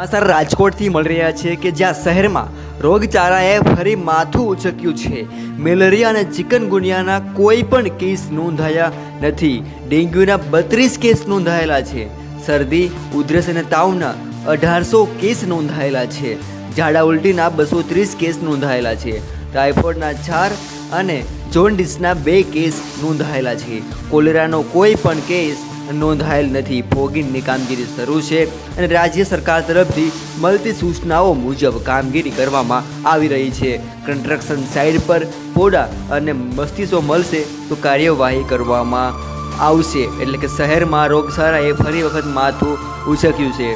સમાચાર રાજકોટથી મળી રહ્યા છે કે જ્યાં શહેરમાં રોગચાળાએ ફરી માથું ઉચક્યું છે. મેલેરિયા અને ચિકનગુનિયાના કોઈ પણ કેસ નોંધાયા નથી. ડેન્ગ્યુના બત્રીસ કેસ નોંધાયેલા છે. શરદી, ઉધરસ અને તાવના અઢારસો કેસ નોંધાયેલા છે. ઝાડા ઉલટીના બસો ત્રીસ કેસ નોંધાયેલા છે. ટાઇફોઇડના ચાર અને જોન્ડિસના બે કેસ નોંધાયેલા છે. કોલેરાનો કોઈ પણ કેસ નોંધાયેલ નથી. ફોગિંગની કામગીરી શરૂ છે અને રાજ્ય સરકાર તરફથી મળતી સૂચનાઓ મુજબ કામગીરી કરવામાં આવી રહી છે. કન્સ્ટ્રક્શન સાઇટ પર પોડા અને મસ્તીસો મળશે તો કાર્યવાહી કરવામાં આવશે. એટલે કે શહેરમાં રોગચાળાએ ફરી વખત માથું ઉછક્યું છે.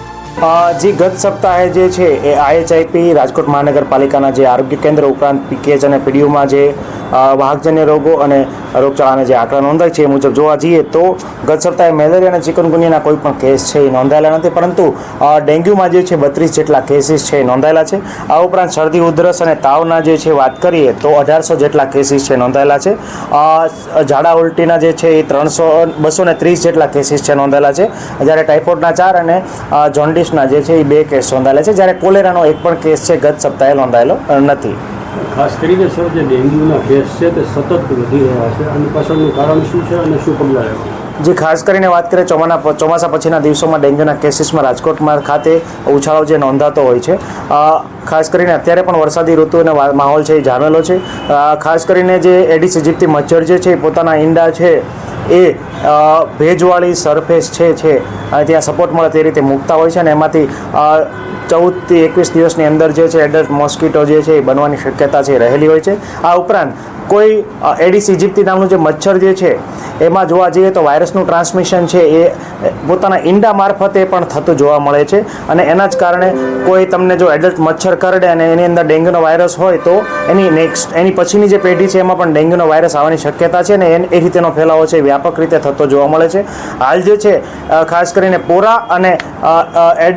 જે ગત સપ્તાહે જે છે એ આઈએચઆઈપી રાજકોટ મહાનગરપાલિકાના જે આરોગ્ય કેન્દ્ર ઉપરાંત પીકેએચ અને પીડીયુમાં જે વાહકજન્ય રોગો અને રોગચાળાના જે આંકડા નોંધાય છે એ મુજબ જોવા જઈએ તો ગત સપ્તાહે મેલેરિયા અને ચિકનગુનિયાના કોઈ પણ કેસ છે એ નોંધાયેલા નથી, પરંતુ ડેન્ગ્યુમાં જે છે બત્રીસ જેટલા કેસીસ છે એ નોંધાયેલા છે. આ ઉપરાંત શરદી, ઉધરસ અને તાવના જે છે વાત કરીએ તો અઢારસો જેટલા કેસીસ છે નોંધાયેલા છે. ઝાડા ઉલટીના જે છે એ ત્રણસો, બસો ને ત્રીસ જેટલા કેસીસ છે નોંધાયેલા છે. જ્યારે ટાઇફોઇડના ચાર અને જોન્ડિસના જે છે એ બે કેસ નોંધાયેલા છે. જ્યારે કોલેરાનો એક પણ કેસ છે ગત સપ્તાહે નોંધાયેલો નથી. ખાસ કરીને સર, જે ડેન્ગ્યુના કેસ છે તે સતત વધી રહ્યા છે. અને પાછળનું કારણ શું છે અને શું પગલાં લેવા? જે, ખાસ કરીને વાત કરીએ ચોમાના ચોમાસા પછીના દિવસોમાં ડેન્ગ્યુના કેસીસમાં રાજકોટમાં ખાતે ઉછાળો જે નોંધાતો હોય છે. ખાસ કરીને અત્યારે પણ વરસાદી ઋતુ અને માહોલ છે એ જામેલો છે. ખાસ કરીને જે એડિસ ઇજિપ્તી મચ્છર જે છે એ પોતાના ઈંડા છે એ ભેજવાળી સરફેસ છે છે. અને ત્યાં સપોર્ટ મળે તે રીતે મૂકતા હોય છે અને એમાંથી ચૌદથી એકવીસ દિવસની અંદર જે છે એડલ્ટ મોસ્કીટો જે છે, એ બનવાની શક્યતા છે, રહેલી હોય છે. આ ઉપરાંત કોઈ એડીસ ઇજિપ્તી નામનું જે મચ્છર જે છે, એમાં જોવા જઈએ તો વાયરસનું ટ્રાન્સમિશન છે એ પોતાના ઈંડા મારફતે પણ થતું જોવા મળે છે. અને એના જ કારણે કોઈ તમને જો એડલ્ટ મચ્છર કરડે અને એની અંદર ડેન્ગ્યુનો વાયરસ હોય તો એની નેક્સ્ટ એની પછીની જે પેઢી છે, એમાં પણ ડેન્ગ્યુનો વાયરસ આવવાની શક્યતા છે ને એ- રીતેનો ફેલાવો છે વ્યાપક રીતે થતો જોવા મળે છે. હાલ જે છે ખાસ કરીને પોરા અને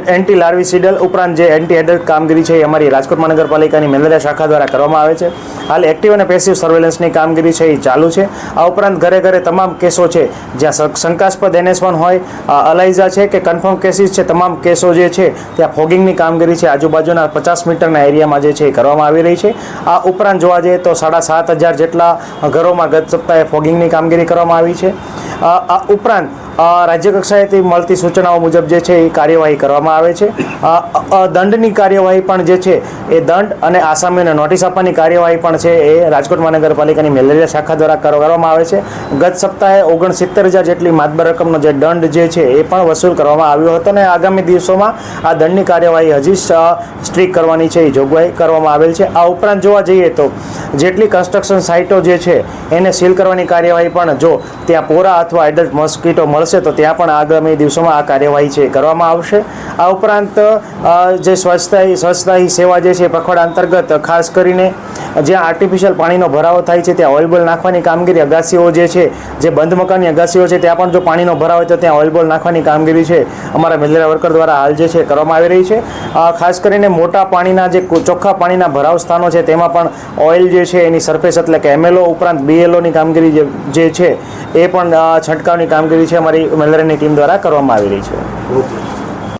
એન્ટી લાર્વિસિડલ ઉપરાંત જે એન્ટી એડલ્ટ કામગીરી છે એ અમારી રાજકોટ મહાનગરપાલિકાની મેલેરિયા શાખા દ્વારા કરવામાં આવે છે. હાલ એક્ટિવ અને પેસિવ સર્વેલન્સની કામગીરી છે એ ચાલુ છે. આ ઉપરાંત ઘરે ઘરે તમામ કેસો છે, જ્યાં શંક- શંકાસ્પદ એનએસ વન હોય અલાઇઝા છે કે કન્ફર્મ કેસીસ છે, તમામ કેસો જે છે, ત્યાં ફોગિંગની કામગીરી છે. આજુબાજુના પચાસ મીટરના એરિયામાં જે છે એ કરવામાં આવી રહી છે. આ ઉપરાંત જોવા જઈએ તો સાડા સાત હજાર જેટલા ઘરોમાં ગત સપ્તાહે ફોગિંગની કામગીરી કરવામાં આવી છે. અ, આ ઉપરાંત રાજ્ય કક્ષાએથી મળતી સૂચનાઓ મુજબ જે છે એ કાર્યવાહી કરવામાં આવે છે. દંડની કાર્યવાહી પણ જે છે એ દંડ અને આસામીને નોટિસ આપવાની કાર્યવાહી પણ છે એ રાજકોટ મહાનગરપાલિકાની મેલેરિયા શાખા દ્વારા કરવામાં આવે છે. ગત સપ્તાહે ઓગણસિત્તેર હજાર જેટલી માતબર રકમનો જે દંડ જે છે એ પણ વસૂલ કરવામાં આવ્યો હતો અને આગામી દિવસોમાં આ દંડની કાર્યવાહી હજી સ્ટ્રીક કરવાની છે, એ જોગવાઈ કરવામાં આવેલ છે. આ ઉપરાંત જોવા જઈએ તો જેટલી કન્સ્ટ્રક્શન સાઇટો જે છે એને સીલ કરવાની કાર્યવાહી પણ જો ત્યાં પોરા અથવા એડલ્ટ મોસ્કીટો મળશે તો ત્યાં પણ આગામી દિવસોમાં આ કાર્યવાહી છે કરવામાં આવશે. આ ઉપરાંત જે સ્વચ્છતા સ્વચ્છતા સેવા જે છે પખવાડા અંતર્ગત, ખાસ કરીને જ્યાં આર્ટિફિશિયલ પાણીનો ભરાવો થાય છે, ત્યાં ઓઇલ બોલ નાખવાની કામગીરી અગાસીઓ જે છે, જે બંધ મકાનની અગાસીઓ છે, ત્યાં પણ જો પાણીનો ભરાવ હોય તો ત્યાં ઓઇલ બોલ નાખવાની કામગીરી છે, અમારા મેલેરિયા વર્કર દ્વારા હાલ જે છે કરવામાં આવી રહી છે. ખાસ કરીને મોટા પાણીના જે ચોખ્ખા પાણીના ભરાવ સ્થાનો છે, તેમાં પણ ઓઇલ જે છે એની સરફેસ એટલે કે એમએલઓ ઉપરાંત બીએલઓની કામગીરી જે- છે, એ પણ છંટકાવની કામગીરી છે, અમારી મેલેરિયાની ટીમ દ્વારા કરવામાં આવી રહી છે.